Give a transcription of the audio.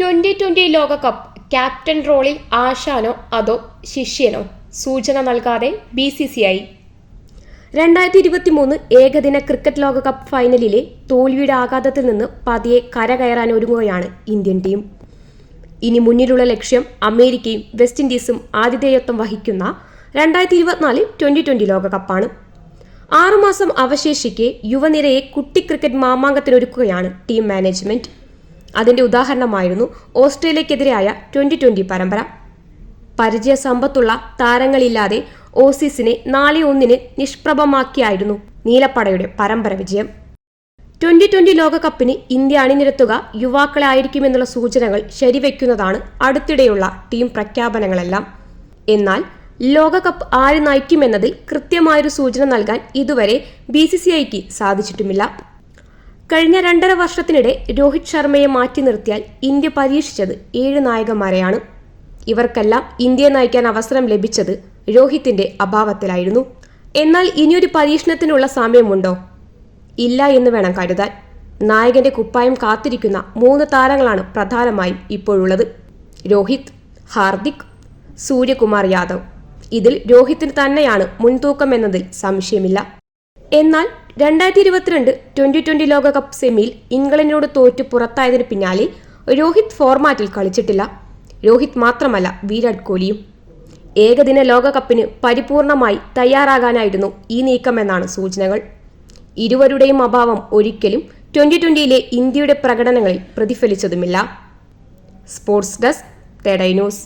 Twenty twenty ലോകകപ്പ് captain റോളിൽ ആശാനോ അതോ ശിഷ്യനോ സൂചന നൽകാതെ ബി സി സി ഐ. രണ്ടായിരത്തി ഇരുപത്തി മൂന്ന് ഏകദിന ക്രിക്കറ്റ് ലോകകപ്പ് ഫൈനലിലെ തോൽവിയുടെ ആഘാതത്തിൽ നിന്ന് പതിയെ കരകയറാൻ ഒരുങ്ങുകയാണ് ഇന്ത്യൻ ടീം. ഇനി മുന്നിലുള്ള ലക്ഷ്യം അമേരിക്കയും വെസ്റ്റ് ഇൻഡീസും ആതിഥേയത്വം വഹിക്കുന്ന രണ്ടായിരത്തി ഇരുപത്തിനാല് ട്വന്റി ട്വന്റി ലോകകപ്പാണ്. ആറുമാസം അവശേഷിക്കെ യുവനിരയെ കുട്ടി ക്രിക്കറ്റ് മാമാങ്കത്തിനൊരുക്കുകയാണ് ടീം മാനേജ്മെന്റ്. അതിന്റെ ഉദാഹരണമായിരുന്നു ഓസ്ട്രേലിയക്കെതിരായ ട്വന്റി ട്വന്റി പരമ്പര. പരിചയ സമ്പത്തുള്ള താരങ്ങളില്ലാതെ ഓസീസിനെ നാളെ ഒന്നിന് നിഷ്പ്രഭമാക്കിയായിരുന്നു നീലപ്പടയുടെ പരമ്പര വിജയം. ട്വന്റി ട്വന്റി ലോകകപ്പിന് ഇന്ത്യ അണിനിരത്തുക യുവാക്കളെ ആയിരിക്കുമെന്നുള്ള സൂചനകൾ ശരിവെക്കുന്നതാണ് അടുത്തിടെയുള്ള ടീം പ്രഖ്യാപനങ്ങളെല്ലാം. എന്നാൽ ലോകകപ്പ് ആര് നയിക്കുമെന്നതിൽ കൃത്യമായൊരു സൂചന നൽകാൻ ഇതുവരെ ബി സി സി ഐക്ക് സാധിച്ചിട്ടുമില്ല. കഴിഞ്ഞ രണ്ടര വർഷത്തിനിടെ രോഹിത് ശർമ്മയെ മാറ്റി നിർത്തിയാൽ ഇന്ത്യ പരീക്ഷിച്ചത് ഏഴ് നായകന്മാരെയാണ്. ഇവർക്കെല്ലാം ഇന്ത്യയെ നയിക്കാൻ അവസരം ലഭിച്ചത് രോഹിത്തിന്റെ അഭാവത്തിലായിരുന്നു. എന്നാൽ ഇനിയൊരു പരീക്ഷണത്തിനുള്ള സമയമുണ്ടോ? ഇല്ല എന്ന് വേണം കരുതാൻ. നായകന്റെ കുപ്പായം കാത്തിരിക്കുന്ന മൂന്ന് താരങ്ങളാണ് പ്രധാനമായും ഇപ്പോഴുള്ളത്. രോഹിത് ഹാർദിക് സൂര്യകുമാർ യാദവ്. ഇതിൽ രോഹിത്തിന് തന്നെയാണ് മുൻതൂക്കം എന്നതിൽ സംശയമില്ല. എന്നാൽ രണ്ടായിരത്തി ഇരുപത്തിരണ്ട് ട്വന്റി ട്വന്റി ലോകകപ്പ് സെമിയിൽ ഇംഗ്ലണ്ടിനോട് തോറ്റു പുറത്തായതിനു പിന്നാലെ രോഹിത് ഫോർമാറ്റിൽ കളിച്ചിട്ടില്ല. രോഹിത് മാത്രമല്ല വിരാട് കോഹ്ലിയും ഏകദിന ലോകകപ്പിന് പരിപൂർണമായി തയ്യാറാകാനായിരുന്നു ഈ നീക്കമെന്നാണ് സൂചനകൾ. ഇരുവരുടെയും അഭാവം ഒരിക്കലും ട്വന്റി ട്വന്റിയിലെ ഇന്ത്യയുടെ പ്രകടനങ്ങളിൽ പ്രതിഫലിച്ചതുമില്ല. സ്പോർട്സ് ഡെസ്ക് തെഡൈ ന്യൂസ്.